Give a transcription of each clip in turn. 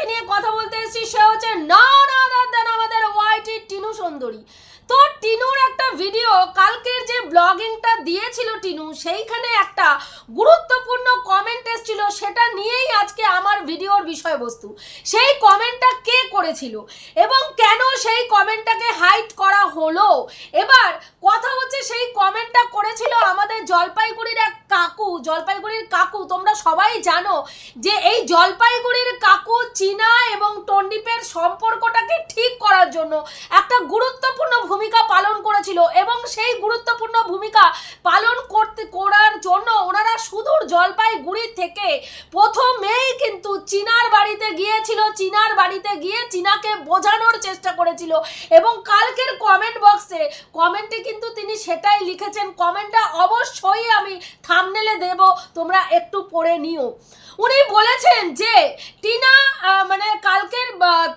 যাকে নিয়ে কথা বলতে এসেছি সে হচ্ছে না দেন আমাদের ওয়াইটি টিনু সুন্দরী। তো টিনুর একটা ভিডিও কালকের যে ব্লগিংটা দিয়েছিল টিনু, সেইখানে একটা গুরুত্বপূর্ণ কমেন্ট এসেছিল, সেটা নিয়েই আজকে আমার ভিডিওর বিষয়বস্তু। সেই কমেন্টটা কে করেছিল এবং কেন সেই কমেন্টটাকে হাইড করা হলো? এবার কথা হচ্ছে, সেই কমেন্টটা করেছিল আমাদের জলপাইগুড়ির এক কাকু। জলপাইগুড়ির কাকু, তোমরা সবাই জানো যে এই জলপাইগুড়ির কাকু চীনা এবং টন্ডিপের সম্পর্কটাকে ঠিক করার জন্য একটা গুরুত্বপূর্ণ ভূমিকা পালন করেছিল এবং সেই গুরুত্বপূর্ণ ভূমিকা পালন করতে করার জন্য ওনারা সুদূর জলপাইগুড়ি থেকে প্রথমেই কিন্তু চীনার বাড়িতে গিয়েছিল, চীনার বাড়িতে গিয়ে চীনাকে বোঝানোর চেষ্টা করেছিল এবং কালকের কমেন্ট বক্সে কমেন্টে কিন্তু তিনি সেটাই লিখেছেন কমেন্টটা অবশ্যই আমি থামনেলে দেব, তোমরা একটু পড়ে নিও। উনি বলেছেন যে টিনা মানে কালকের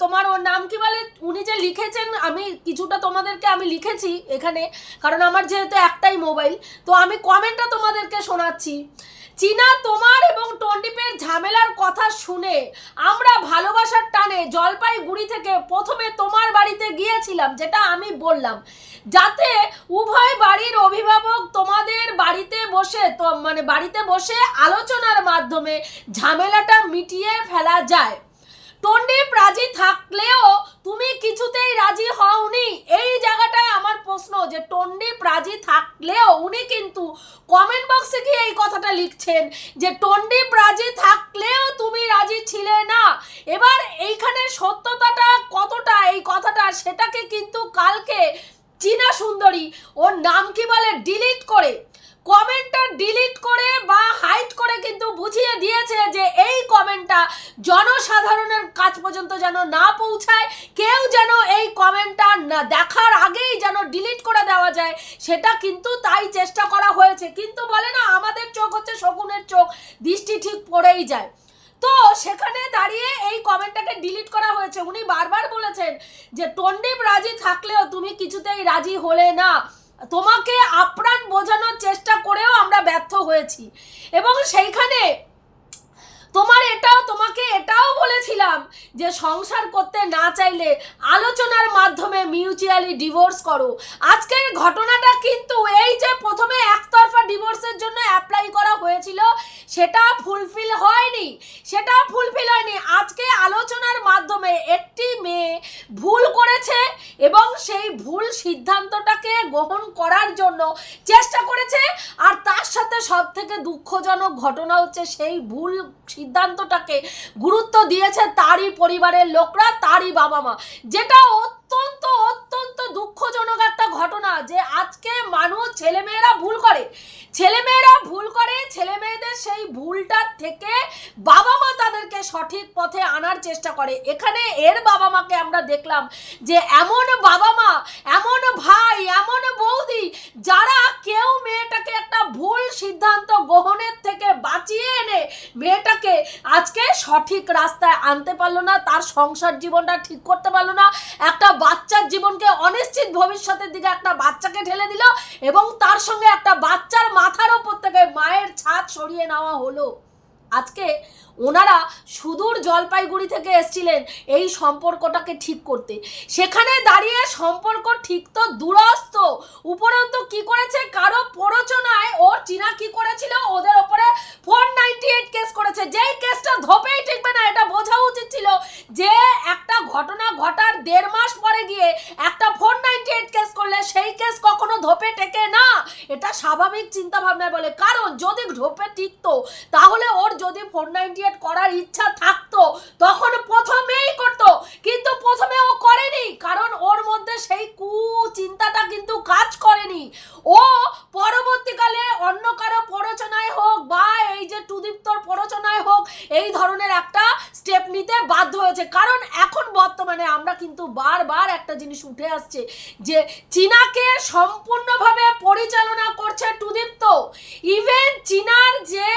তোমার ওর নাম কি বলে? উনি যে লিখেছেন, আমি কিছুটা তোমাদেরকে আমি লিখেছি এখানে, কারণ আমার যেহেতু একটাই মোবাইল তো আমি কমেন্টটা তোমাদেরকে শোনাচ্ছি। চীনা তোমার এবং টন্ডিপের ঝামেলার কথা শুনে আমরা ভালোবাসার টানে জলপাইগুড়ি থেকে প্রথমে তোমার বাড়িতে গিয়েছিলাম, যেটা আমি বললাম। যাতে উভয় বাড়ির অভিভাবক তোমাদের বাড়িতে বসে তো মানে বাড়িতে বসে আলোচনার মাধ্যমে ঝামেলাটা মিটিয়ে ফেলা যায়। টন্ডিপ রাজি থাকলেও তুমি কিছুতেই রাজি হওনি। এই জায়গাটায় আমার প্রশ্ন যে টন্ডিপ রাজি থাকলেও উনি কিন্তু কমেন্ট বক্সে গিয়ে এই কথাটা লিখছেন যে টন্ডিপ রাজি থাকলেও তুমি রাজি ছিলে না। এবার এইখানে সত্যতাটা কতটা? এই কথাটা সেটাকে কিন্তু কালকে চীনা সুন্দরী ওর নাম কি বলে? ডিলিট করে কমেন্টটা ডিলিট করে বা হাইড করে কিন্তু বুঝিয়ে দিয়েছে যে এই কমেন্টটা জনসাধারণের কাছ পর্যন্ত যেন না পৌঁছায়, কেউ যেন এই কমেন্টটা না দেখার আগেই যেন ডিলিট করে দেওয়া যায়, সেটা কিন্তু তাই চেষ্টা করা হয়েছে। কিন্তু বলে না, আমাদের চোখ হচ্ছে শকুনের চোখ, দৃষ্টি ঠিক পড়েই যায়। তো সেখানে দাঁড়িয়ে এই কমেন্টটাকে ডিলিট করা হয়েছে। উনি বারবার বলেছেন যে টন্ডিপ রাজি থাকলেও তুমি কিছুতেই রাজি হলে না। তোমাকে আপ্রাণ বোঝানোর চেষ্টা করেও আমরা ব্যর্থ হয়েছি। এবং সেইখানে তোমার এটাও, তোমাকে এটাও বলেছিলাম যে সংসার করতে না চাইলে আলোচনার মাধ্যমে মিউচুয়ালি ডিভোর্স করো। আজকের ঘটনাটা কিন্তু এই যে প্রথমে একতরফা ডিভোর্সের জন্য অ্যাপ্লাই করা হয়েছিল, সেটা ফুলফিল হয়নি। সেটা ফুলফিল হয়নি। আজকে আলোচনার মাধ্যমে একটি মেয়ে ভুল করেছে এবং সেই ভুল সিদ্ধান্তটাকে গ্রহণ করার জন্য চেষ্টা করেছে, আর তার সাথে সব থেকে দুঃখজনক ঘটনা হচ্ছে সেই ভুল সিদ্ধান্তটাকে গুরুত্ব দিয়েছে তারই পরিবারের লোকরা তারই বাবা মা। যেটা অত্যন্ত অত্যন্ত দুঃখজনক একটা ঘটনা যে আজকে মানুষ, ছেলেমেয়েরা ভুল করে। ছেলেমেয়েরা ভুল করে ছেলে মেয়েদের সেই ভুলটার থেকে বাবা মা তাদেরকে সঠিক পথে আনার চেষ্টা করে। এখানে এর বাবা মাকে আমরা দেখলাম যে এমন বাবা মা, এমন ভাই, এমন বৌদি যারা কেউ মেয়েটাকে একটা ভুল সিদ্ধান্ত গ্রহণের থেকে বাঁচিয়ে এনে মেয়েটাকে আজকে সঠিক রাস্তায় আনতে পারল না, তার সংসার জীবনটা ঠিক করতে পারল না। একটা বাচ্চার জীবনকে অনিশ্চিত ভবিষ্যতের দিকে একটা বাচ্চাকে ঠেলে দিল এবং তার সঙ্গে একটা বাচ্চার মাথার ওপর থেকে মায়ের ছাদ সরিয়ে নেওয়া হলো। আজকে ওনারা সুদূর জলপাইগুড়ি থেকে এসছিলেন এই সম্পর্কটাকে ঠিক করতে। সেখানে দাঁড়িয়ে সম্পর্ক ঠিক তো দূরস্থ উপরন্তু কি করেছে? কারও প্ররোচনায় ওর চীনা কি করেছিল ওদের ওপরে ফোর নাইনটি এইট কেস করেছে যেই কেসটা ধোপেই টিকবে না এটা বোঝা উচিত ছিল যে একটা ঘটনা ঘটার দেড় মাস পরে গিয়ে একটা ফোর নাইনটি এইট কেস করলে সেই কেস কখনো ধোপে টেকে না এটা স্বাভাবিক চিন্তা ভাবনায় বলে কারণ যদি ধোপে টিকতো তাহলে ওর যদি ফোর নাইনটি এইট করার ইচ্ছা থাকতো তখন প্রথমেই করতো কিন্তু প্রথমে ও করেনি কারণ ওর মধ্যে সেই কু চিন্তাটা কিন্তু কাজ করেনি ও পরবর্তীকালে অন্য কারও প্ররোচনায় হোক বা এই যে টুদীপ্তর প্ররোচনায় হোক এই ধরনের একটা স্টেপ নিতে বাধ্য হয়েছে কারণ এখন বর্তমানে আমরা কিন্তু বারবার একটা জিনিস উঠে আসছে যে চীনাকে সম্পূর্ণভাবে পরিচালনা করছে টুদীপ্ত। ইভেন চীনার যে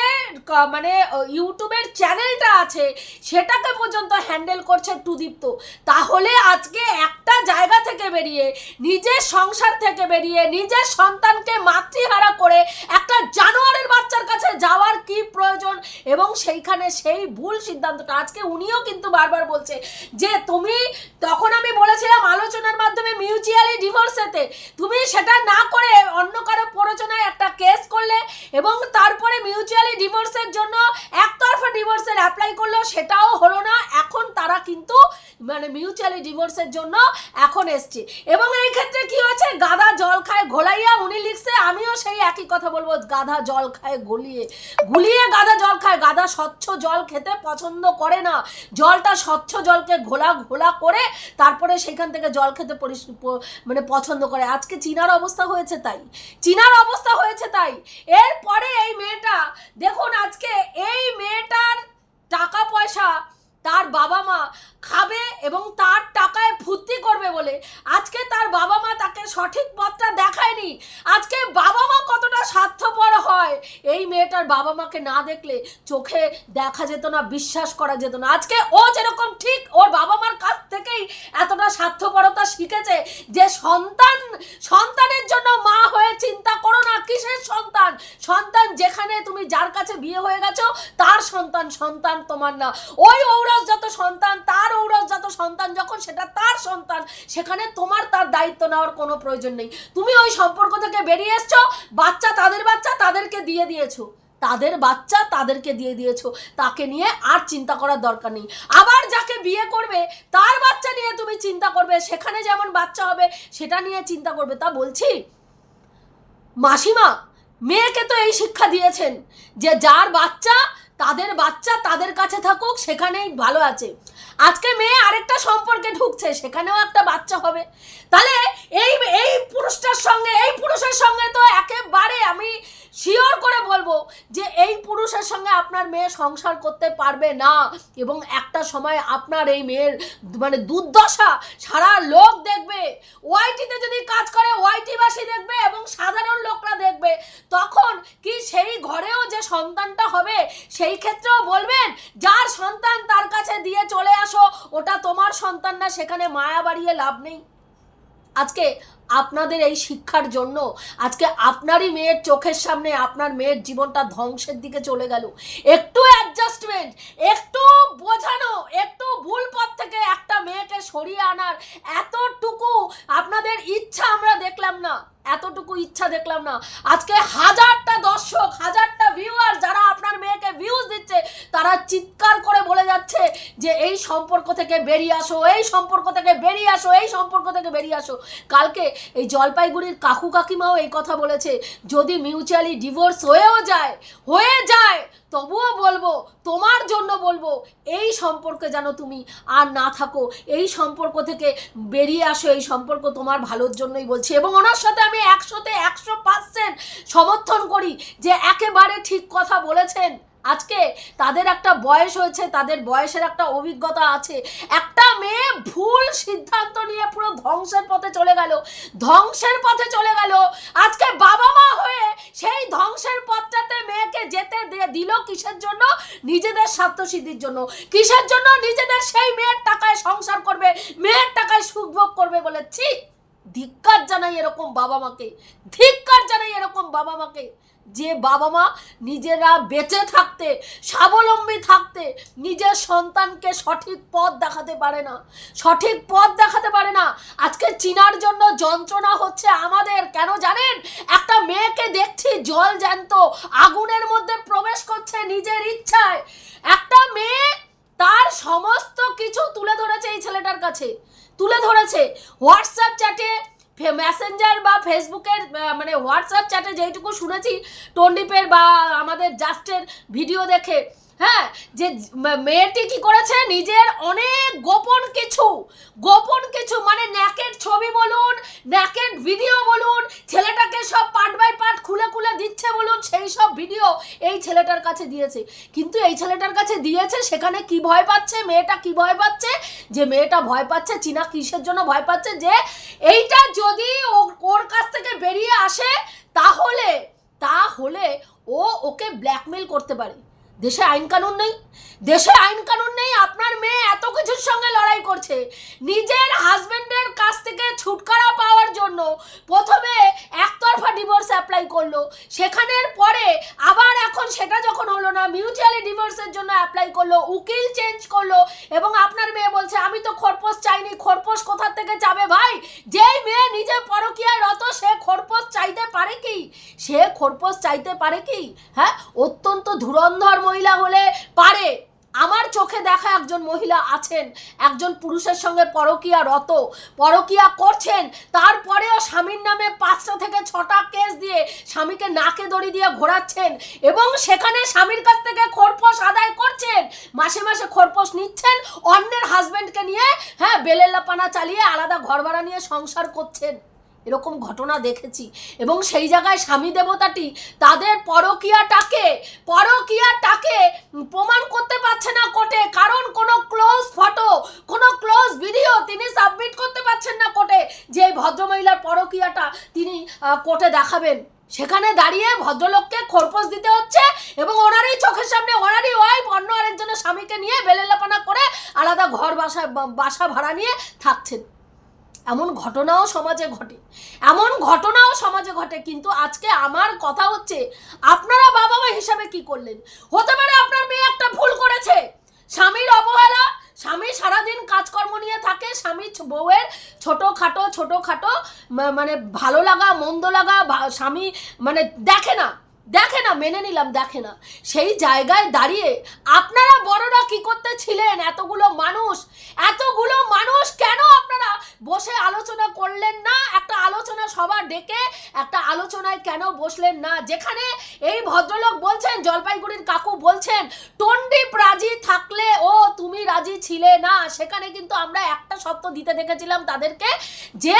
মানে ইউটিউবের চ্যানেলটা আছে, সেটাকে পর্যন্ত হ্যান্ডেল করছে টুদীপ্ত। তাহলে আজকে একটা জায়গা থেকে বেরিয়ে, নিজের সংসার থেকে বেরিয়ে, নিজের সন্তানকে মাতৃহারা করে একটা জানোয়ারের বাচ্চার কাছে যাওয়ার কি প্রয়োজন? এবং সেইখানে সেই ভুল সিদ্ধান্তটা, আজকে উনিও কিন্তু বারবার বলছে যে, তুমি, তখন আমি বলেছিলাম আলোচনার মাধ্যমে মিউচুয়ালি ডিভোর্সেতে তুমি সেটা না করে অন্য কারও প্ররোচনায় একটা কেস করলে এবং তারপরে মিউচুয়ালি ডিভোর্সের জন্য একতরফা ডিভোর্সের অ্যাপ্লাই করল সেটাও হলো না। এখন তারা কিন্তু মানে মিউচুয়ালি ডিভোর্সের জন্য এখন এসছে। এবং এই ক্ষেত্রে কি হচ্ছে গাধা জল খায় ঘোলাইয়া উনি লিখছে, আমিও সেই একই কথা বলব, গাধা জল খায় গলিয়ে। গুলিয়ে গাধা জল খায়। গাধা স্বচ্ছ জল খেতে পছন্দ করে না। জলটা স্বচ্ছ জলকে ঘোলা ঘোলা করে তারপরে সেখান থেকে জল খেতে মানে পছন্দ করে। আজকে চীনার অবস্থা হয়েছে তাই। চীনার অবস্থা হয়েছে তাই। এরপরে এই মেয়েটা, দেখুন আজকে এই মেয়েটার টাকা পয়সা তার বাবা মা খাবে এবং তার টাকায় ফুর্তি করবে বলে। আজকে তার বাবা মা তাকে সঠিক পথটা দেখায়নি। আজকে বাবা মা হয়, এই মেয়েটার বাবা মাকে না দেখলে চোখে দেখা যেত না, বিশ্বাস করা যেত না। আজকে ও যেরকম ঠিক ওর বাবা মার কাছ থেকেই এতটা স্বার্থপরতা শিখেছে যে সন্তান, সন্তানের জন্য মা হয়ে চিন্তা করো না, কিসের সন্তান? সন্তান যেখানে তুমি যার কাছে বিয়ে হয়ে গেছো, তার সন্তান সন্তান তোমার না। ওই ঔরসজাত সন্তান, তার ঔরসজাত সন্তান, যখন সেটা তার সন্তান, সেখানে তোমার তার দায়িত্ব নেওয়ার কোনো প্রয়োজন নেই। তুমি ওই সম্পর্ক থেকে বেরিয়ে এসছো, বাচ্চা তাদের বাচ্চা, তাদেরকে দিয়ে দিয়েছ। তাদের বাচ্চা তাদেরকে দিয়ে দিয়েছ। তাকে নিয়ে আর চিন্তা করার দরকার নেই। আবার যাকে বিয়ে করবে, তার বাচ্চা নিয়ে তুমি চিন্তা করবে, সেখানে যেমন বাচ্চা হবে, সেটা নিয়ে চিন্তা করবে। তা বলছি, মাসিমা, মেয়েকে তো এই শিক্ষা দিয়েছেন যে যার বাচ্চা, তাদের বাচ্চা তাদের কাছে থাকুক, সেখানেই ভালো আছে। আজকে মেয়ে আরেকটা সম্পর্কে ঢুকছে, সেখানেও একটা বাচ্চা হবে। তাহলে এই এই পুরুষটার সঙ্গে, এই পুরুষের সঙ্গে তো একেবারে আমি শিওর করে বলব যে এই পুরুষের সঙ্গে আপনার মেয়ে সংসার করতে পারবে না। এবং একটা সময় আপনার এই মেয়ের মানে দুর্দশা সারা লোক দেখবে। ওয়াইটিতে যদি কাজ করে, ওয়াইটিবাসী দেখবে এবং সাধারণ লোকরা দেখবে, তখন কি সেই ঘরেও যে সন্তানটা হবে, সেই ক্ষেত্রেও বলবেন, যার সন্তান তার কাছে দিয়ে চলে আসো, ওটা তোমার সন্তান না, সেখানে মায়া বাড়িয়ে লাভ নেই। আজকে আপনাদের এই শিক্ষার জন্য আজকে আপনারই মেয়ের চোখের সামনে আপনার মেয়ের জীবনটা ধ্বংসের দিকে চলে গেল। একটু অ্যাডজাস্টমেন্ট একটু বোঝানো, একটু ভুল পথ থেকে একটা মেয়েকে সরিয়ে আনার এতটুকু আপনাদের ইচ্ছা আমরা দেখলাম না। এতটুকু ইচ্ছা দেখলাম না। আজকে হাজারটা দর্শক, হাজারটা ভিউয়ার যারা আপনার মেয়েকে ভিউজ দিচ্ছে, তারা চিৎকার করে বলে যাচ্ছে যে, এই সম্পর্ক থেকে বেরিয়ে আসো, এই সম্পর্ক থেকে বেরিয়ে আসো, এই সম্পর্ক থেকে বেরিয়ে আসো। কালকে এই জলপাইগুড়ির কাকু কাকিমাও এই কথা বলেছে, যদি মিউচুয়ালি ডিভোর্স হয়েও যায়, হয়ে যায় তবুও বলব, তোমার জন্য বলব, এই সম্পর্কে যেন তুমি আর না থাকো, এই সম্পর্ক থেকে বেরিয়ে আসো, এই সম্পর্ক তোমার ভালোর জন্যই বলছি। এবং ওনার সাথে আমি একশোতে একশো পার্সেন্ট সমর্থন করি যে একেবারে ঠিক কথা বলেছেন। আজকে তাদের একটা বয়স হয়েছে, তাদের বয়সের একটা অভিজ্ঞতা আছে। একটা মেয়ে ভুল সিদ্ধান্ত নিয়ে পুরো ধ্বংসের পথে চলে গেল, ধ্বংসের পথে চলে গেল। আজকে বাবা মা হয়ে সেই ধ্বংসের পথটাতে মেয়েকে যেতে দিল কিসের জন্য? নিজেদের স্বার্থসিদ্ধির জন্য। কিসের জন্য নিজেদের সেই মেয়ের টাকায় সংসার করবে, মেয়ের টাকায় সুখভোগ করবে বলে? ছি, ধিক্কার জানাই এরকম বাবা মাকে, ধিক্কার জানাই এরকম বাবা মাকে। যে বাবা মা নিজেরা বেঁচে থাকতে, স্বাবলম্বী থাকতে নিজের সন্তানকে সঠিক পথ দেখাতে পারে না। সঠিক পথ দেখাতে পারে না। আজকে চিনার জন্য যন্ত্রণা হচ্ছে আমাদের। কেন জানেন? একটা মেয়েকে দেখছি জল জ্যান্ত, আগুনের মধ্যে প্রবেশ করছে নিজের ইচ্ছায়। একটা মেয়ে তার সমস্ত কিছু তুলে ধরেছে এই ছেলেটার কাছে। তুলে ধরেছে। হোয়াটসঅ্যাপ চ্যাটে মেসেঞ্জার বা ফেসবুকের মানে হোয়াটসঅ্যাপ চ্যাটে যেইটুকু শুনেছি টন্ডিপের বা আমাদের জাস্টের ভিডিও দেখে হ্যাঁ যে মেয়েটি কি করেছে? নিজের অনেক গোপন কিছু গোপন কিছু মানে ন্যাকের ছবি বলুন, ন্যাকের ভিডিও বলুন, ছেলেটাকে সব পার্ট বাই পার্ট খুলে খুলে দিচ্ছে বলুন, সেই সব ভিডিও এই ছেলেটার কাছে দিয়েছে। কিন্তু এই ছেলেটার কাছে দিয়েছে, সেখানে কি ভয় পাচ্ছে? মেয়েটা কি ভয় পাচ্ছে? যে মেয়েটা ভয় পাচ্ছে, চীনা কিসের জন্য ভয় পাচ্ছে? যে এইটা যদি ওর কাছ থেকে বেরিয়ে আসে, তাহলে তাহলে ও ওকে ব্ল্যাকমেল করতে পারে। দেশে আইন কানুন নেই, দেশে আইন কানুন নেই, আপনার মেয়ে এত কিছুর সঙ্গে লড়াই করছে। নিজের হাজবেন্ডের কাছ থেকে ছুটকারা পাওয়ার জন্য প্রথমে একতরফা ডিভোর্স অ্যাপ্লাই করল, সেখানের পরে আবার এখন সেটা যখন হলো না মিউচুয়ালি ডিভোর্সের জন্য অ্যাপ্লাই করল, উকিল চেঞ্জ করল, এবং আপনার মেয়ে বলছে, আমি তো খরপোশ চাইনি, খরপোশ কোথা থেকে যাবে ভাই? যেই মেয়ে নিজে পরকীয়ায় রত, সে খরপোশ চাইতে পারে কি? সে খরপোশ চাইতে পারে কি? হ্যাঁ অত্যন্ত ধুরন্ধর মহিলা হলে পারে আমার চোখে দেখা একজন মহিলা আছেন, একজন পুরুষের সঙ্গে পরকীয়া রত, পরকীয়া করছেন, তারপরেও স্বামীর নামে পাঁচটা থেকে ছটা কেস দিয়ে স্বামীকে নাকে দড়ি দিয়ে ঘোরাচ্ছেন এবং সেখানে স্বামীর কাছ থেকে খোরপোশ আদায় করছেন। মাসে মাসে খোরপোশ নিচ্ছেন, অন্যের হাজবেন্ডকে নিয়ে হ্যাঁ বেলেল্লাপানা চালিয়ে আলাদা ঘর ভাড়া নিয়ে সংসার করছেন। এরকম ঘটনা দেখেছি। এবং সেই জায়গায় স্বামী দেবতাটি তাদের পরকীয়াটাকে পরকীয়াটাকে প্রমাণ করতে পারছে না কোর্টে। কারণ কোনো ক্লোজ ফটো কোনো ক্লোজ ভিডিও তিনি সাবমিট করতে পারছেন না কোর্টে। যে ভদ্রমহিলার পরকীয়াটা তিনি কোর্টে দেখাবেন। সেখানে দাঁড়িয়ে ভদ্রলোককে খোরপোশ দিতে হচ্ছে এবং ওনারই চোখের সামনে ওনারই ওয়াইফ অন্য আরেকজনের স্বামীকে নিয়ে বেলেলাপানা করে আলাদা ঘর বাসা বাসা ভাড়া নিয়ে থাকছেন। এমন ঘটনাও সমাজে ঘটে, এমন ঘটনাও সমাজে ঘটে, কিন্তু আজকে আমার কথা হচ্ছে, আপনারা বাবা মা হিসাবে কি করলেন? হতে পারে আপনার মেয়ে একটা ভুল করেছে। স্বামীর অবহেলা, স্বামী সারাদিন কাজকর্ম নিয়ে থাকে, স্বামী বউয়ের ছোটো খাটো ছোটো খাটো মানে ভালো লাগা, মন্দ লাগা স্বামী মানে দেখে না। দেখে না, মেনে নিলাম, দেখে না। সেই জায়গায় দাঁড়িয়ে আপনারা বড়রা কি করতে ছিলেন এতগুলো মানুষ এতগুলো মানুষ কেন আপনারা বসে আলোচনা করলেন না? একটা আলোচনা সভা ডেকে একটা আলোচনায় কেন বসলেন না? যেখানে এই ভদ্রলোক বলছেন, জলপাইগুড়ির কাকু বলছেন টন্ডিপ রাজি থাকলে ও তুমি রাজি ছিলে না। সেখানে কিন্তু আমরা একটা সত্য দিতে দেখেছিলাম তাদেরকে, যে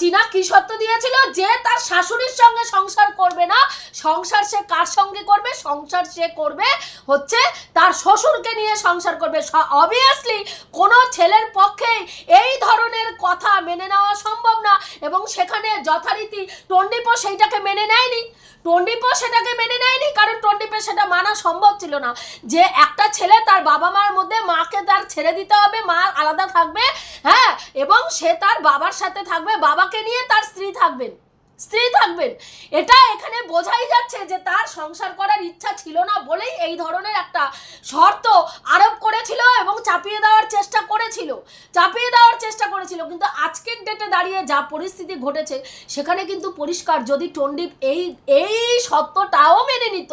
চীনা কি সত্য দিয়েছিল? যে তার শাশুড়ির সঙ্গে সংসার করবে না সংসার সে কার সঙ্গে করবে? সংসার সে করবে হচ্ছে তার শ্বশুরকে নিয়ে সংসার করবে। অবভিয়াসলি কোনো ছেলের পক্ষেই এই ধরনের কথা মেনে নেওয়া সম্ভব না এবং সেখানে যথারীতি টন্ডিপও সেইটাকে মেনে নেয়নি। টন্ডিপও সেটাকে মেনে নেয়নি কারণ টন্ডিপে সেটা মানা সম্ভব ছিল না। যে একটা ছেলে তার বাবা মার মধ্যে মাকে তার ছেড়ে দিতে হবে, মা আলাদা থাকবে হ্যাঁ এবং সে তার বাবার সাথে থাকবে, বাবাকে নিয়ে তার স্ত্রী থাকবেন। স্ত্রী থাকবেন। এটা এখানে বোঝাই যাচ্ছে যে তার সংসার করার ইচ্ছা ছিল না বলেই এই ধরনের একটা শর্ত আরোপ করেছিল এবং চাপিয়ে দেওয়ার চেষ্টা করেছিল। চাপিয়ে দেওয়ার চেষ্টা করেছিল, কিন্তু আজকের ডেটে দাঁড়িয়ে যা পরিস্থিতি ঘটেছে, সেখানে কিন্তু পরিষ্কার, যদি টন্ডিপ এই এই সত্যটাও মেনে নিত,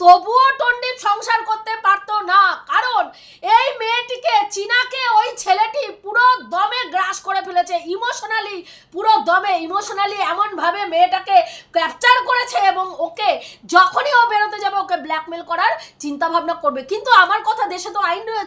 তবুও টন্ডিপ সংসার করতে পারতো না। কারণ এই মেয়েটিকে, চীনাকে ওই ছেলেটি পুরো দমে গ্রাস করে ফেলেছে ইমোশনালি পুরো দমে ইমোশনালি এমনভাবে মেয়েটাকে ক্যাপচার করেছে এবং ওকে যখনই ও বেরোতে যাবে, ওকে ব্ল্যাকমেল করার চিন্তা ভাবনা করবে। কিন্তু আমার কথা দেশে তো আইন রয়েছে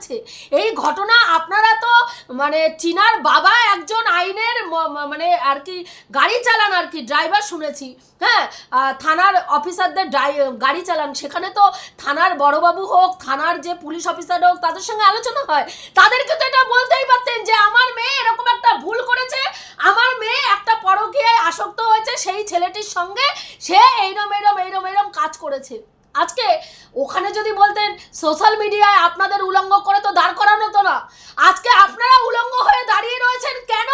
এই ঘটনা আপনারা তো মানে চীনার বাবা একজন আইনের মানে আর কি গাড়ি চালান আর কি ড্রাইভার শুনেছি। হ্যাঁ থানার অফিসারদের ড্রাই- গাড়ি চালান। সেখানে তো থানার বড়বাবু হোক, থানার যে পুলিশ অফিসার হোক, তাদের সঙ্গে আলোচনা হয়। তাদেরকে তো এটা বলতেই পারতেন যে, আমার মেয়ে এরকম একটা ভুল করেছে। আমার মেয়ে একটা পরকীয়ায় আসক্ত হয়েছে। সেই ছেলেটির সঙ্গে সে এইরম এইরম এইরম এইরম কাজ করেছে। আজকে ওখানে যদি বলতেন সোশ্যাল মিডিয়ায় আপনাদের উলঙ্গ করে তো দাঁড় করানো তো না। আজকে আপনারা উলঙ্গ হয়ে দাঁড়িয়ে রয়েছেন কেন?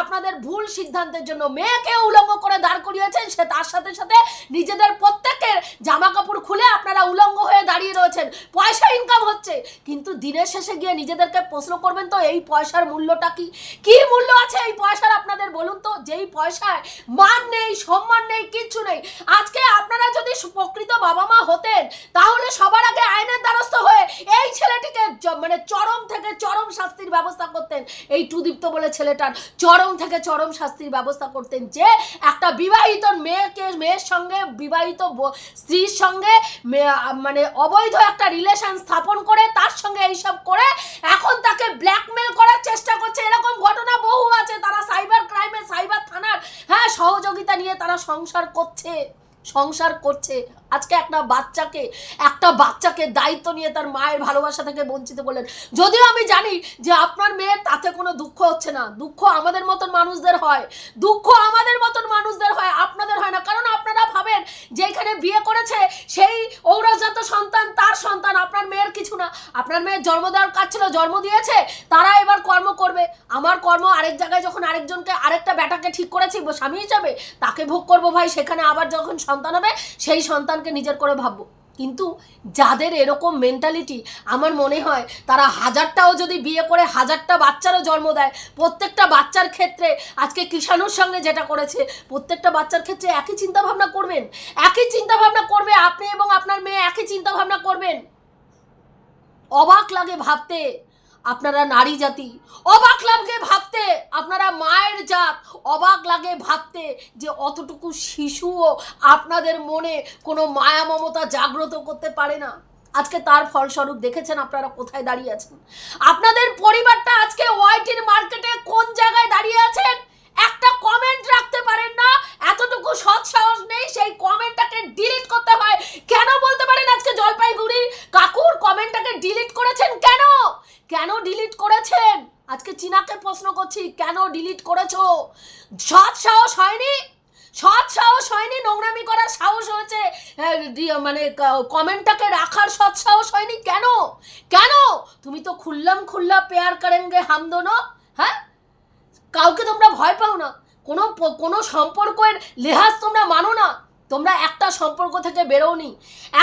আপনাদের ভুল সিদ্ধান্তের জন্য মেয়েকে উলঙ্গ করে দাঁড় করিয়েছেন, সে তার সাথে সাথে নিজেদের প্রত্যেকের জামা কাপড় খুলে আপনারা উলঙ্গ হয়ে দাঁড়িয়ে রয়েছেন। পয়সা ইনকাম হচ্ছে। কিন্তু দিনের শেষে গিয়ে নিজেদেরকে প্রশ্ন করবেন তো, এই পয়সার মূল্যটা কি? কি মূল্য আছে এই পয়সার আপনাদের বলুন তো? যেই পয়সায় মান নেই, সম্মান নেই, কিচ্ছু নেই। আজকে আপনারা যদি প্রকৃত বাবা মা হতেন, তাহলে সবার আগে আইনের দ্বারস্থ হয়ে এই ছেলেটিকে মানে চরম থেকে চরম শাস্তির ব্যবস্থা করতেন। এই টুদীপ্ত বলে ছেলেটার চরম থেকে চরম শাস্তির ব্যবস্থা করতেন যে, একটা বিবাহিত মেয়েকে, মেয়ের সঙ্গে বিবাহিত স্ত্রীর সঙ্গে মানে অবৈধ একটা রিলেশন স্থাপন করে, তার সঙ্গে এইসব করে, এখন তাকে ব্ল্যাকমেল করার চেষ্টা করছে। এরকম ঘটনা বহু আছে, তারা সাইবার ক্রাইমে, সাইবার থানার হ্যাঁ সহযোগিতা নিয়ে তারা সংসার করছে সংসার করছে। আজকে একটা বাচ্চাকে একটা বাচ্চাকে দায়িত্ব নিয়ে তার মায়ের ভালোবাসা থেকে বঞ্চিত করলেন। যদিও আমি জানি যে আপনার মেয়ের তাতে কোনো দুঃখ হচ্ছে না। দুঃখ আমাদের মতন মানুষদের হয়। দুঃখ আমাদের মতন মানুষদের হয়, আপনাদের হয় না। কারণ আপনারা ভাবেন যে এখানে বিয়ে করেছে সেই ঔরজাত সন্তান, তার সন্তান, আপনার মেয়ের কিছু না। আপনার মেয়ের জন্ম দেওয়ার কাজ ছিল, জন্ম দিয়েছে, তারা এবার কর্ম করবে। আমার কর্ম আরেক জায়গায় যখন আরেকজনকে, আরেকটা বেটাকে ঠিক করেছি, স্বামী হিসাবে, তাকে ভোগ করব ভাই, সেখানে আবার যখন সন্তান হবে, সেই সন্তানকে নিজের করে ভাববো। কিন্তু যাদের এরকম মেন্টালিটি আমার মনে হয় তারা হাজারটাও যদি বিয়ে করে হাজারটা বাচ্চারও জন্ম দেয়, প্রত্যেকটা বাচ্চার ক্ষেত্রে আজকে কিষাণুর সঙ্গে যেটা করেছে, প্রত্যেকটা বাচ্চার ক্ষেত্রে একই চিন্তা ভাবনা করবেন। একই চিন্তা ভাবনা করবে আপনি এবং আপনার মেয়ে একই চিন্তা ভাবনা করবেন। অবাক লাগে ভাবতে। আপনারা নারী জাতি। অবাক লাগে ভাবতে, আপনারা মায়ের জাত। অবাক লাগে ভাবতে যে অতটুকু শিশুও আপনাদের মনে কোনো মায়া মমতা জাগ্রত করতে পারে না। আজকে তার ফলস্বরূপ দেখেছেন আপনারা কোথায় দাঁড়িয়ে আছেন। আপনাদের পরিবারটা আজকে ওয়াইটির মার্কেটে কোন জায়গায় দাঁড়িয়ে আছেন? একটা কমেন্ট রাখতে পারেন না। এতটুকু সৎ সাহস নেই, সেই কমেন্টটাকে ডিলিট করতে হয়। কেন বলতে পারেন আজকে জলপাইগুড়ির? কাকুর কমেন্টটাকে ডিলিট করেছেন কেন? কেন ডিলিট করেছেন? আজকে চীনাকে প্রশ্ন করছি, কেন ডিলিট করেছ? সৎ সাহস হয়নি? সৎ সাহস হয়নি? নোংরামি করার সাহস হয়েছে? মানে কমেন্টটাকে রাখার সৎ সাহস হয়নি? কেন? কেন? তুমি তো খুললাম খুল্লা পেয়ার করেঙ্গে হাম দোনো হ্যাঁ? কাউকে তোমরা ভয় পাও না। কোনো কোনো সম্পর্কের লেহাজ তোমরা মানো না। তোমরা একটা সম্পর্ক থেকে বেরোনি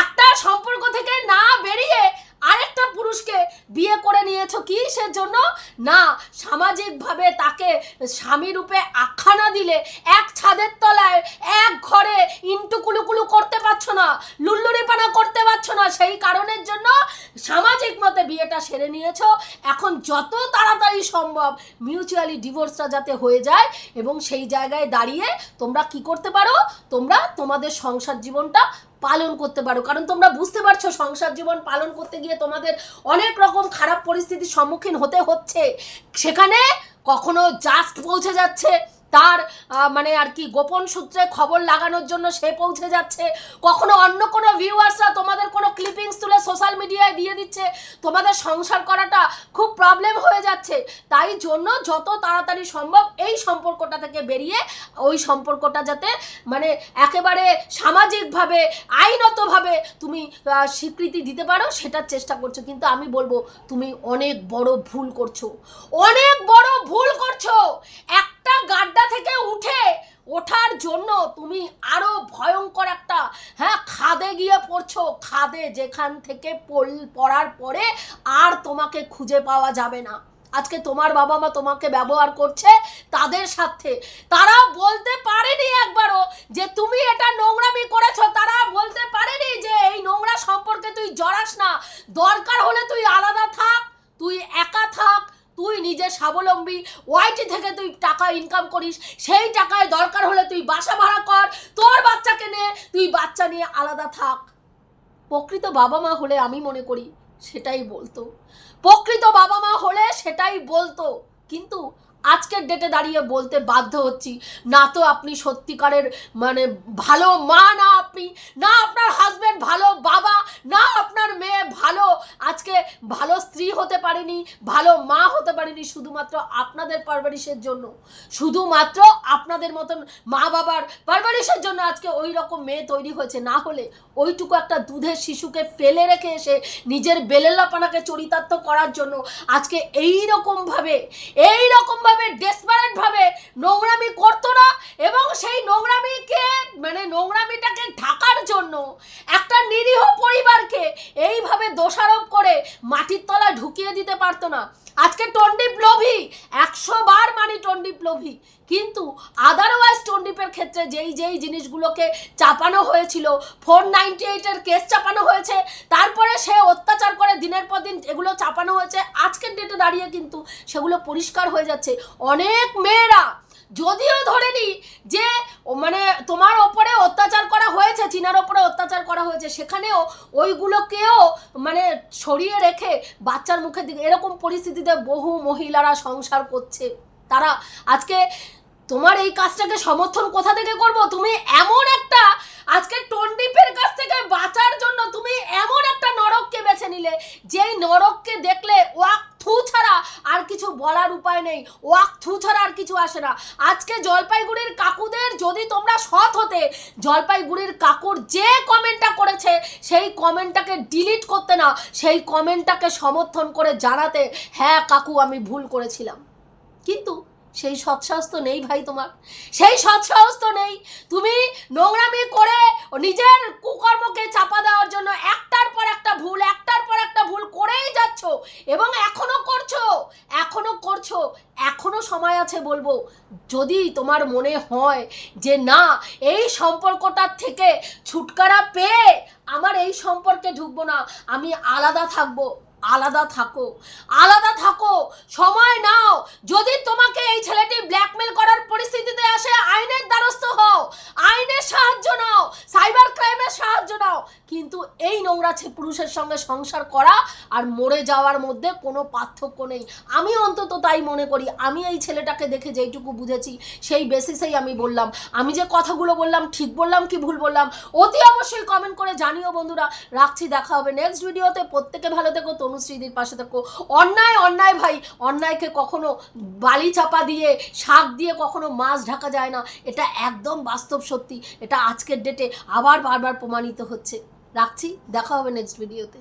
একটা সম্পর্ক থেকে না বেরিয়ে আরেকটা পুরুষকে বিয়ে করে নিয়েছো কি সেজন্য? না, সামাজিকভাবে তাকে স্বামী রূপে আখ্যা না দিলে এক ছাদের তলায়, এক ঘরে ইন্টুকুলুকুলু করতে পারছ না, লুল্লুরিপানা করতে পারছ না, সেই কারণের জন্য সামাজিক মতে বিয়েটা সেরে নিয়েছো। এখন যত তাড়াতাড়ি সম্ভব মিউচুয়ালি ডিভোর্সটা যাতে হয়ে যায় এবং সেই জায়গায় দাঁড়িয়ে তোমরা কি করতে পারো? তোমরা তোমাদের সংসার জীবনটা পালন করতে পারো। কারণ তোমরা বুঝতে পারছ, সংসার জীবন পালন করতে গিয়ে তোমাদের অনেক রকম খারাপ পরিস্থিতির সম্মুখীন হতে হচ্ছে। সেখানে কখনো জাস্ট পৌঁছে যাচ্ছে। তার মানে আর কি গোপন সূত্রে খবর লাগানোর জন্য সে পৌঁছে যাচ্ছে। কখনো অন্য কোনো ভিউয়ার্সরা তোমাদের কোনো ক্লিপিংস তুলে সোশ্যাল মিডিয়ায় দিয়ে দিচ্ছে? তোমাদের সংসার করাটা খুব প্রবলেম হয়ে যাচ্ছে। তাই জন্য যত তাড়াতাড়ি সম্ভব এই সম্পর্কটা থেকে বেরিয়ে ওই সম্পর্কটা যাতে মানে একেবারে সামাজিকভাবে, আইনতভাবে তুমি স্বীকৃতি দিতে পারো, সেটার চেষ্টা করছ। কিন্তু আমি বলব, তুমি অনেক বড় ভুল করছ। অনেক বড় ভুল করছ! একটা গাড্ডা থেকে উঠে ওঠার জন্য তুমি আরও ভয়ঙ্কর একটা হ্যাঁ খাদে গিয়ে পড়ছো। খাদে যেখান থেকে পড়- পড়ার পরে আর তোমাকে খুঁজে পাওয়া যাবে না। আজকে তোমার বাবা মা তোমাকে ব্যবহার করছে তাদের সাথে। তারা বলতে পারেনি একবারও যে তুমি এটা নোংরামি করেছ। তারা বলতে পারেনি যে এই নোংরা সম্পর্কে তুই জড়াস না। দরকার হলে তুই আলাদা থাক, তুই একা থাক তুই নিজে স্বাবলম্বী ওয়াইটি থেকে তুই টাকা ইনকাম করিস, সেই টাকায় দরকার হলে তুই বাসা ভাড়া কর, তোর বাচ্চাকে নে, তুই বাচ্চা নিয়ে আলাদা থাক। প্রকৃত বাবা মা হলে আমি মনে করি সেটাই বলতো। প্রকৃত বাবা মা হলে সেটাই বলতো। কিন্তু আজকের ডেটে দাঁড়িয়ে বলতে বাধ্য হচ্ছি। না তো আপনি সত্যিকারের মানে ভালো মা, না আপনি, না আপনার হাজবেন্ড ভালো বাবা, না আপনার মেয়ে ভালো। আজকে ভালো স্ত্রী হতে পারেনি, ভালো মা হতে পারেনি শুধুমাত্র আপনাদের পারবারিশের জন্য। শুধুমাত্র আপনাদের মতন মা বাবার পারবারিশের জন্য আজকে ওই রকম মেয়ে তৈরি হয়েছে। না হলে ওইটুকু একটা দুধের শিশুকে ফেলে রেখে এসে নিজের বেলেলাপানাকে চরিতার্থ করার জন্য আজকে এই রকমভাবে এই রকমভাবে ডেসপারেটভাবে নোংরামি করতো না এবং সেই নোংরামিকে মানে নোংরামিটাকে ঢাকার জন্য একটা নিরীহ পরিবারকে এইভাবে দোষারোপ করে মাটির তলায় ঢুকিয়ে দিতে পারতো না। আজকে টন্ডিপ লোভী, একশো বার মানি টন্ডিপ লোভী। কিন্তু আদারওয়াইজ টন্ডিপের ক্ষেত্রে যেই যেই জিনিসগুলোকে চাপানো হয়েছিল, ফোর নাইনটি এইটের কেস চাপানো হয়েছে, তারপরে সে অত্যাচার করে দিনের পর দিন এগুলো চাপানো হয়েছে আজকের ডেটে দাঁড়িয়ে কিন্তু সেগুলো পরিষ্কার হয়ে যাচ্ছে। অনেক মেয়েরা যদিও ধরে নি যে মানে তোমার ওপরে অত্যাচার করা হয়েছে, চীনার ওপরে অত্যাচার করা হয়েছে, সেখানেও ওইগুলোকেও মানে সরিয়ে রেখে বাচ্চার মুখের দিকে এরকম পরিস্থিতিতে বহু মহিলারা সংসার করছে। তারা আজকে তোমার এই কাজটাকে সমর্থন কোথা থেকে করব? তুমি এমন একটা আজকে টন্ডিপের কাছ থেকে বাঁচার জন্য তুমি এমন একটা নরককে বেছে নিলে, যেই নরককে দেখলে ওয়াক থু ছাড়া আর কিছু বলার উপায় নেই, ওয়াক থু ছাড়া আর কিছু আসে না। আজকে জলপাইগুড়ির কাকুদের যদি তোমরা সৎ হতে, জলপাইগুড়ির কাকুর যে কমেন্টটা করেছে, সেই কমেন্টটাকে ডিলিট করতে না সেই কমেন্টটাকে সমর্থন করে জানাতে হ্যাঁ কাকু, আমি ভুল করেছিলাম। কিন্তু সেই সৎসাহস তো নেই ভাই তোমার। সেই সৎসাহস তো নেই। তুমি নোংরামি করে নিজের কুকর্মকে চাপা দেওয়ার জন্য একটার পর একটা ভুল, একটার পর একটা ভুল করেই যাচ্ছ এবং এখনও করছ এখনও করছ, এখনও সময় আছে বলব। যদি তোমার মনে হয় যে না, এই সম্পর্কটার থেকে ছুটকারা পেয়ে আমার এই সম্পর্কে ঢুকবো না, আমি আলাদা থাকব। আলাদা থাকো আলাদা থাকো। সময় নাও। যদি তোমাকে এই ছেলেটি ব্ল্যাকমেল করার পরিস্থিতিতে আসে আইনের দ্বারস্থ হও আইনের সাহায্য নাও সাইবার ক্রাইমের সাহায্য নাও কিন্তু এই নোংরা পুরুষের সঙ্গে সংসার করা আর মরে যাওয়ার মধ্যে কোনো পার্থক্য নেই। আমি অন্তত তাই মনে করি। আমি এই ছেলেটাকে দেখে যেইটুকু বুঝেছি, সেই বেসিসেই আমি বললাম। আমি যে কথাগুলো বললাম, ঠিক বললাম কি ভুল বললাম, অতি অবশ্যই কমেন্ট করে জানিও বন্ধুরা। রাখছি, দেখা হবে নেক্সট ভিডিওতে প্রত্যেকে ভালো থেকো তনুশ্রীদির পাশে থেকো। অন্যায় অন্যায় ভাই, অন্যায়কে কখনো বালি চাপা দিয়ে, শাক দিয়ে কখনো মাছ ঢাকা যায় না। এটা একদম বাস্তব সত্যি। এটা আজকের ডেটে আবার বারবার প্রমাণিত হচ্ছে। রাখছি দেখা হবে নেক্সট ভিডিওতে